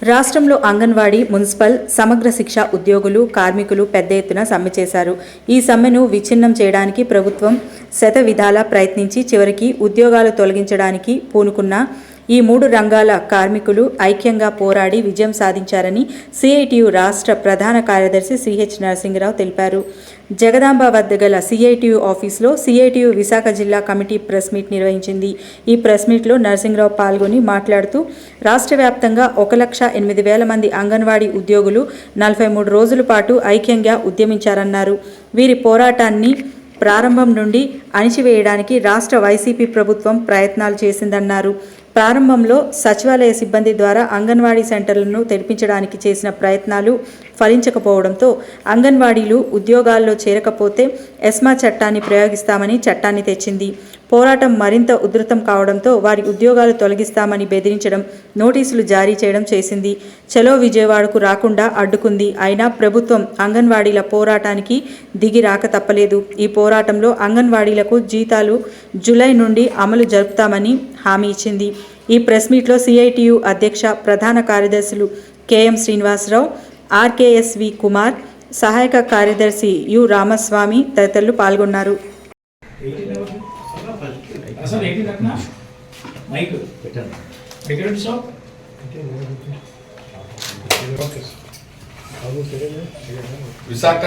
రాష్ట్రంలో అంగన్వాడీ మున్సిపల్ సమగ్ర శిక్ష ఉద్యోగులు కార్మికులు పెద్ద ఎత్తున సమ్మె చేశారు. ఈ సమ్మెను విచ్ఛిన్నం చేయడానికి ప్రభుత్వం శత విధాలా ప్రయత్నించి చివరికి ఉద్యోగాలు తొలగించడానికి పూనుకున్న ఈ మూడు రంగాల కార్మికులు ఐక్యంగా పోరాడి విజయం సాధించారని సిఐటియు రాష్ట్ర ప్రధాన కార్యదర్శి సిహెచ్ నరసింహరావు తెలిపారు. జగదాంబ వద్ద గల సిఐటియు ఆఫీసులో సిఐటియు విశాఖ జిల్లా కమిటీ ప్రెస్ మీట్ నిర్వహించింది. ఈ ప్రెస్ మీట్లో నరసింహరావు పాల్గొని మాట్లాడుతూ రాష్ట్ర వ్యాప్తంగా ఒక లక్ష ఎనిమిది వేల మంది అంగన్వాడీ ఉద్యోగులు నలభై మూడు రోజుల పాటు ఐక్యంగా ఉద్యమించారన్నారు. వీరి పోరాటాన్ని ప్రారంభం నుండి అణిచివేయడానికి రాష్ట్ర వైసీపీ ప్రభుత్వం ప్రయత్నాలు చేసిందన్నారు. ప్రారంభంలో సచివాలయ సిబ్బంది ద్వారా అంగన్వాడీ సెంటర్లను తెరిపించడానికి చేసిన ప్రయత్నాలు ఫలించకపోవడంతో అంగన్వాడీలు ఉద్యోగాల్లో చేరకపోతే ఎస్మా చట్టాన్ని ప్రయోగిస్తామని చట్టాన్ని తెచ్చింది. పోరాటం మరింత ఉధృతం కావడంతో వారి ఉద్యోగాలు తొలగిస్తామని బెదిరించడం నోటీసులు జారీ చేయడం చేసింది. చలో విజయవాడకు రాకుండా అడ్డుకుంది. అయినా ప్రభుత్వం అంగన్వాడీల పోరాటానికి దిగి రాక తప్పలేదు. ఈ పోరాటంలో అంగన్వాడీలకు జీతాలు జూలై నుండి అమలు జరుపుతామని హామీ ఇచ్చింది. ఈ ప్రెస్ మీట్లో సిఐటియు అధ్యక్ష ప్రధాన కార్యదర్శులు కెఎం శ్రీనివాసరావు ఆర్కేఎస్వి కుమార్ సహాయక కార్యదర్శి యు రామస్వామి తదితరులు పాల్గొన్నారు. విశాఖ